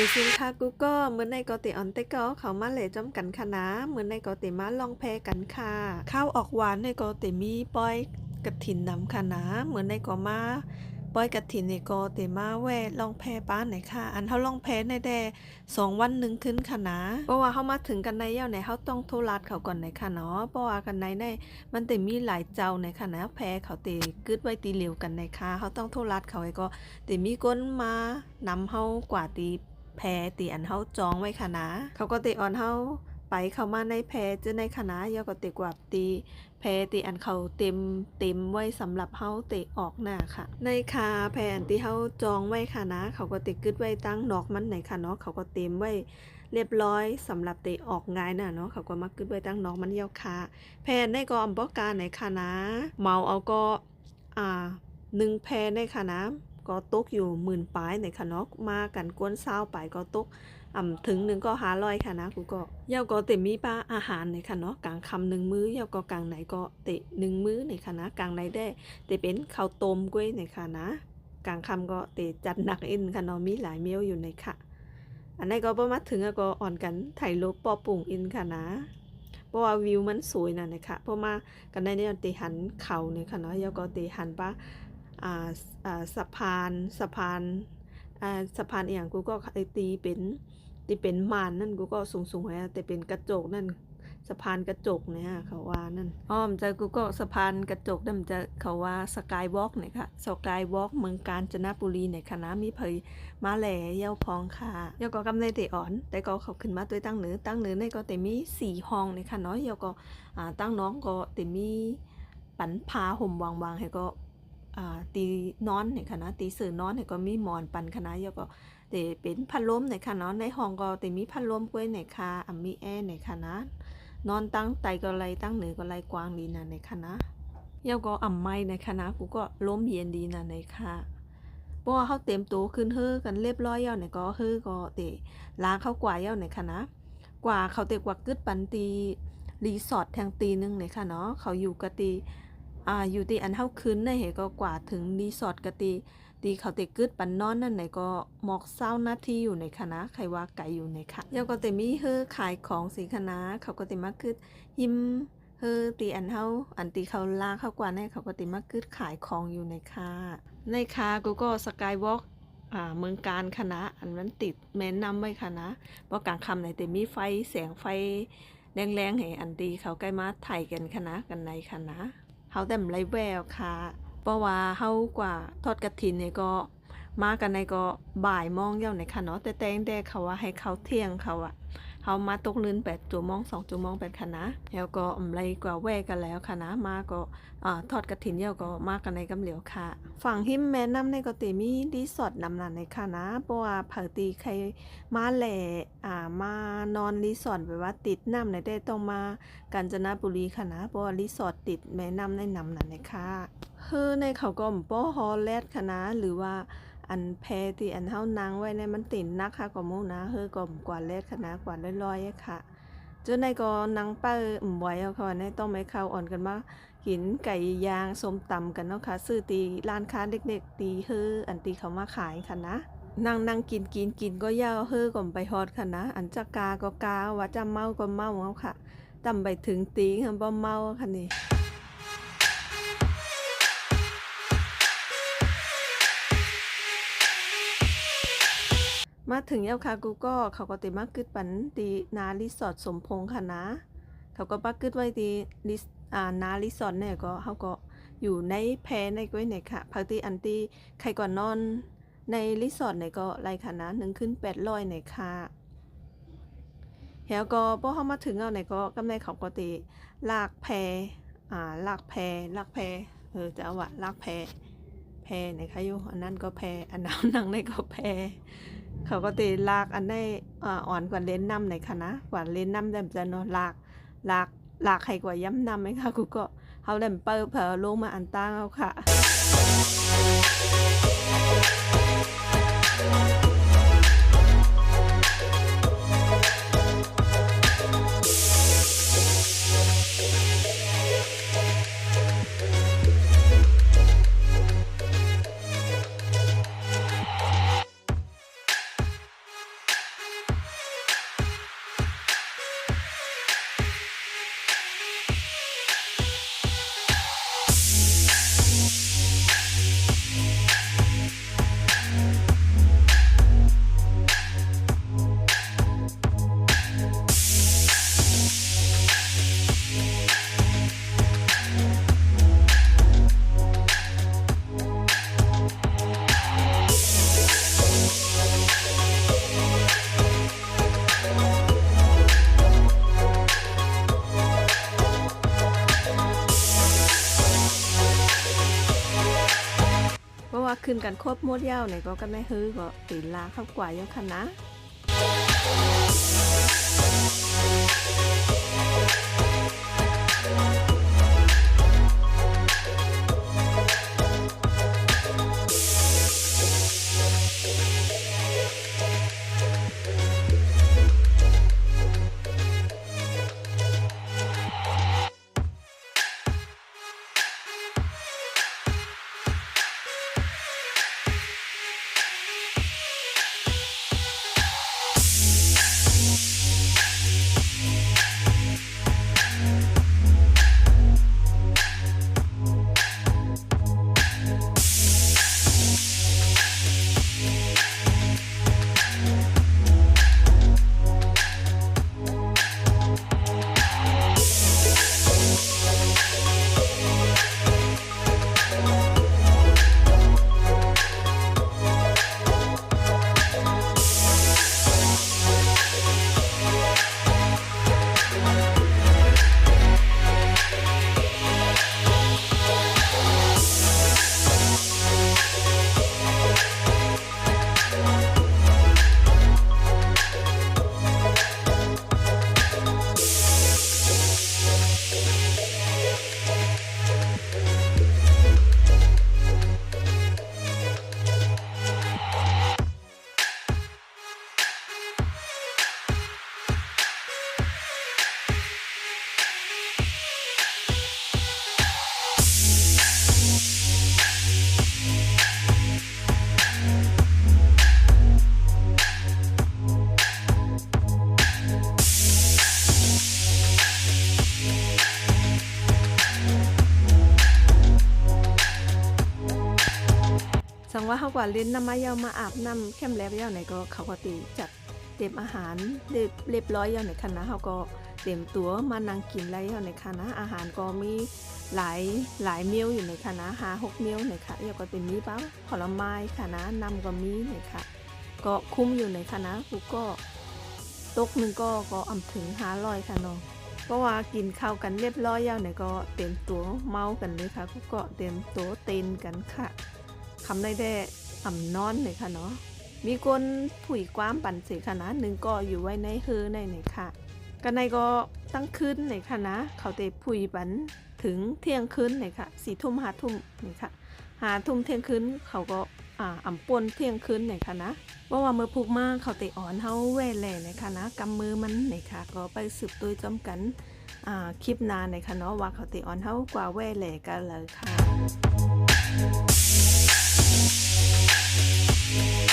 ในสินค้ากูก็เหมือนในกอติออนเตก็เขามาเหลจอมกันค่ะเหมือนในกอติมาลองแพกันค่ะข้าวออกหวานในกอติมีปอยกระถินนำค่ะเหมือนในกอมาปอยกระถินในกอติมาแวลองแพป้านไหนค่ะ อันเฮาลองแพในแดสองวันหนึ่งขึ้นค่ะเพราะว่าเฮามาถึงกันในเย้าในเฮาต้องโทรลัดเขาก่อนในค่ะเนาะเพราะว่ากันในในมันแต่มีหลายเจ้าในค่ะแพเขาเตกึดไว้ตีเหลวกันในค่ะเฮาต้องโทรลัดเขาไว้ก็แต่มีก้นมานำเฮากว่าตี แพตีอันเฮาจองไว้ค่ะนะ เขาก็ติออนเฮาไปเข้ามาในแพจะในคณะยอก็ติกว่าตีแพตีอันเขาเต็มเต็มไว้สำหรับเฮาเตะออกหน้าค่ะ ในคาแพอันที่เฮาจองไว้ค่ะนะ เขาก็ติกึดไว้ตั้งดอกมันไหนค่ะเนาะเขาก็เต็มไว้เรียบร้อยสำหรับเตะออกง่ายน่ะเนาะเขาก็มากึดไว้ตั้งนอกมันยาวค่ะแพนในก็อำบอกการไหนค่ะนะ เมาเอาก็อ่าหนึ่งแพในค่ะนะ ก็ตกอยู่หมื่นปลายในค่ะเนาะมากันกวนเศร้าไปก็ตกอ่ำถึงหนึ่งก็หาลอยค่ะนะกูก็เย้าก็เต็มมีป้าอาหารในค่ะเนาะกลางคำหนึ่งมื้อเย้าก็กลางไหนก็เตะหนึ่งมื้อในค่ะนะกลางไหนได้เตเป็นข้าวต้มกล้วยในค่ะนะกลางคำก็เตจัดหนักอินค่ะเนาะมีหลายเมลอยู่ในค่ะ อันนี้ก็ประมาถึงก็อ่อนกันถ่ายรูปปอปุ่งอินค่ะนะเพราะว่าวิวมันสวยนะนะคะเพราะมากันในเนี่ยตีหันเขาเนี่ยค่ะเนาะเย้าก็ตีหันป้า สะพานสะพานสะพานอย่างกูก็ตีเป็นตีเป็นมานนั่นกูก็สูงสูงไว้แต่เป็นกระจกนั่นสะพานกระจกเนี่ยเขาว่านั่นอ้อมจะกูก็สะพานกระจกนั่นมันจะเขาว่าสกายวอล์กเนี่ยค่ะสกายวอล์กเมืองกาญจนบุรีเนี่ยค่ะมีเผยมาแหล่เย้าพองค่ะเย้าก็กำในเตอ่อน แต่ก็เขาขึ้นมาด้วตั้งเหนือตั้งเหนือในก็แต่มีสี่ห้องเนี่ยค่ะเนาะเย้าก็อ่าตั้งน้องก็แต่มีปันพาห่มวางๆให้ก็ ตีนอนเนี่ยค่ะนะตีสื่อนอนเนี่ยก็มีหมอนปันคณะแล้วก็เตเป็นพัดลมเนี่ยค่ะเนาะในห้องก็เตมีพัดลมกล้วยเนี่ยค่ะอะมีแอร์เนี่ยค่ะนะนอนตั้งไตก็ไรตั้งเหนือก็ไรกวางดีนะเนี่ยค่ะนะแล้วก็อ่ำไม้เนี่ยค่ะนะกูก็ล้มเย็นดีนะเนี่ยค่ะเพราะเขาเต็มตัวขึ้นเฮ้อกันเรียบร้อยแล้วเนี่ยก็เฮ้อก็เตล้างเข้ากว่าแล้วเนี่ยค่ะนะกว่าเขาเตกว่ากึดปันตีรีสอร์ทแทงตีนึงเนี่ยค่ะเนาะเขาอยู่กะตี อ่าอยู่ที่อันเท่าคืนในเหก็กว่าถึงรีสอร์ทกะตีตีเขาเตกึดปันนอนนั่นไหนก็หมอกเศร้าหน้าที่อยู่ในคณะใครว่าไก่อยู่ในค่ะเยาก็เตมีเฮอขายของสีคณะเขาก็เตมากึดหิมเฮอตีอันเท่าอันตีเขาลาเข้ากว่าแน่เขาก็เตมากึดขายของอยู่ในค่ะในค่ะกูก็สกายวอล์กอ่าเมืองการคณะอันนั้นติดแม่นนำไว้ค่ะเพราะกลางคำไหนแต่มีไฟแสงไฟแรงๆให้อันตีเขาใกล้มาถ่ายกันคณะกันในคณะ เฮาแต่มไรแววค่ะ เพราะว่าเฮากว่าทอดกระถินเนี่ยก็มากันในก็บ่ายมองเย้าในค่ะเนาะแต่แตงแดงเขาว่าให้เขาเที่ยงเขาอะามาตกลืนแปดจัวโมงสองจัวโมงเป็นค่ะนะแล้วก็อำไรกว่าแวกันแล้วค่ะนะมาก็อ่าทอดกระถินเย้าก็มากันในกำเหลียวค่ะ ฝั่งหิมแม่น้ำในก็เตมีรีสอร์ทนำนันในค่ะนะเพราะว่าเผอตีใครมาแหล่อ่ามานอนรีสอร์ทแบบว่าติดน้ำในได้ต้องมากาญจนบุรีค่ะนะเพราะว่ารีสอร์ทติดแม่น้ำในนำนั่นเลยค่ะเฮ้อในเขาก็มป้อฮอลแลดค่ะนะหรือว่า อันแพที่อันเฮานางไว้ในมันติดนักค่ะก็มูนะเฮ้อก็มกว่าแลดค่ะกว่าลอยๆค่ะจ้าในก็นางเป้าอุ่มไว้เอาค่ะในต้องไม่เข้าอ่อนกันมากินไก่ยางสมตำกันเนาะค่ะซื้อตีร้านค้าเด็กๆ ตีเฮ้ออันตีเขามาขายค่ะนะนั่งนั่งกินกินกินก็ยาวเฮ้อก่อมไปฮอดค่ะนะ อันจะกาก็กาว่าจะเมาก็เมาเอาค่ะตำไปถึงตีค่ะบ่เมาค่ะนี่ มาถึงแล้วค่ะกูก็เขาก็ติมากึดปันตีนารีสอร์ทสมพงษ์ค่ะนะ เขาก็ปักกึดไว้ตีรีสอ่านารีสอร์ทเนี่ยก็เขาก็อยู่ในแพในก้อยเนี่ยค่ะพักตีอันตีใครก่อนนอนในรีสอร์ทเนี่ยก็ไรค่ะนะหนึ่งขึ้นแปดร้อยเนี่ยค่ะแล้วก็พอเขามาถึงเอาไหนก็กำในเขาก็ตีลากแพอ่าลากแพลากแพเออจะเอาวะลากแพแพไหนค่ะอยู่อันนั้นก็แพอันนั้นนั่งในก็แพ เขาก็ตีลากอันได้อ่อ่อนกว่าเลนน้ำไหนคะนะกว่าเลนน้ำแต่จะเนาะลากลากลากใครกว่าย้ำน้ำไหมคะกูก็เขาเล่มเปิลเผลอลงมาอันตั้งเอาค่ะ ขึ้นกันครบมดยาวเนี่ยก็กันได้ฮือก็ตีลาเข้ากว่ายังคันนะ ว่าเขากว่าเล่นน้ำมายาวมาอาบน้ำเข้มแล้วยาวไหนก็เขาก็ตีจัดเตรียมอาหารเรียบร้อยยาวไหนคณะเขาก็เตรียมตัวมานั่งกินแล้วยาวในคณะอาหารก็มีหลายหลายเมียวอยู่ในคณะหาหกเมียวในค่ะยาวก็เป็นมีเป้าผลไม้คณะนำก็มีในค่ะ ก็คุ้มอยู่ในคณะกูก็ตกหนึ่งก็ก็อำถึงหาร้อยค่ะน้องเพราะว่ากินข้าวกันเรียบร้อยยาวไหนก็เตรียมตัวเมากันเลยค่ะกูก็เตรียมตัวเต้นกันค่ะคำได้แด่ อ่ำนอนเลยค่ะเนาะมีคนผุยความปั่นเสียค่ะนะหนึ่งก็อยู่ไว้ในเฮือในไหนค่ะกันในก็ตั้งคืนไหนค่ะนะ เขาเตะผุยปันถึงเที่ยงคืนไหนค่ะสี่ทุ่มห้าทุ่มไหนค่ะหาทุ่มเที่ยงคืนเขาก็อ่าอ่ำปนเที่ยงคืนไหนค่ะนะว่าว่าเมื่อพุกมาเขาเตะอ่อนเฮาแว่แหล่ไหนค่ะนะกำมือมันไหนค่ะ ก็ไปสืบตัวจอมกันอ่าคลิปนานไหนค่ะเนาะว่าเขาเตะอ่อนเฮากว่าแว่แหล่กันเลยค่ะ Yeah.